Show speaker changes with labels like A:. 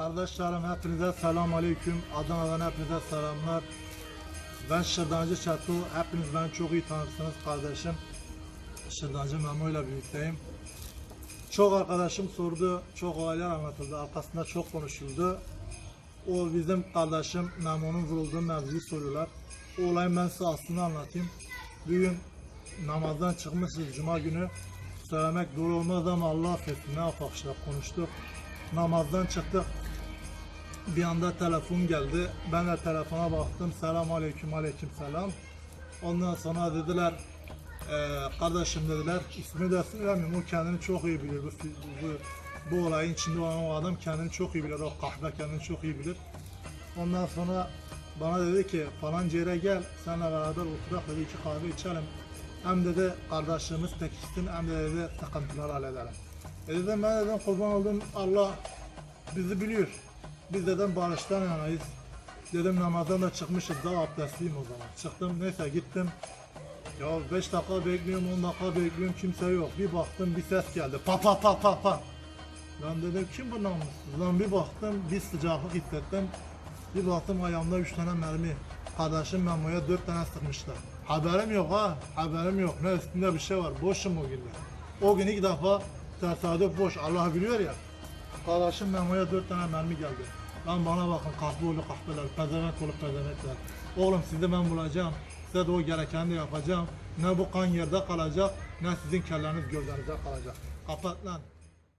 A: Kardeşlerim hepinize selam aleyküm. Adana'dan hepinize selamlar. Ben Şırdancı Çato. Hepiniz beni çok iyi tanırsınız kardeşim. Şırdancı Memo ile birlikteyim. Çok arkadaşım sordu, çok olaylar anlatıldı, arkasında çok konuşuldu. O bizim kardeşim Memo'nun vurulduğu mevzuyu soruyorlar. O olayın ben size aslında anlatayım. Bugün namazdan çıkmışız Cuma günü. Söylemek doğru olmaz ama Allah affetsin ne yapak işte konuştuk. Namazdan çıktık. Bir anda telefon geldi. Ben de telefona baktım. Selam aleyküm aleyküm selam. Ondan sonra dediler "Ee, kardeşim dediler ismi de söylemiyorum o kendini çok iyi bilir bu, bu, bu olayın içinde olan o adam kendini çok iyi bilir o kahve kendini çok iyi bilir ondan sonra bana dedi ki falan yere gel seninle beraber oturak dedi iki kahve içelim hem dedi kardeşliğimiz pekişsin hem de dedi sıkıntıları halledelim e dedim ben dedim kurban oldum Allah bizi biliyor biz dedim barıştan yanayız dedim namazdan da çıkmışız daha abdestliyim o zaman çıktım neyse gittim ya 5 dakika bekliyorum 10 dakika bekliyorum kimse yok. Bir baktım bir ses geldi. Pa pa pa pa pa. Lan dedim kim bu namussuz? Lan bir baktım bir sıcaklık hissettim. Bir baktım ayağımda 3 tane mermi. Kardeşim Memo'ya 4 tane sıkmışlar. Haberim yok ha. Haberim yok. Ne üstünde bir şey var. Boşum o günler. O gün ilk defa tesadüf boş. Allah biliyor ya. Kardeşim Memo'ya 4 tane mermi geldi. Lan bana bakın kahve oğlu kahveler, pezevenk olup pezevekler. Oğlum sizi ben bulacağım. Size de o gerekeni de yapacağım. Ne bu kan yerde kalacak, ne sizin kelleniz gövdenize kalacak. Kapat lan.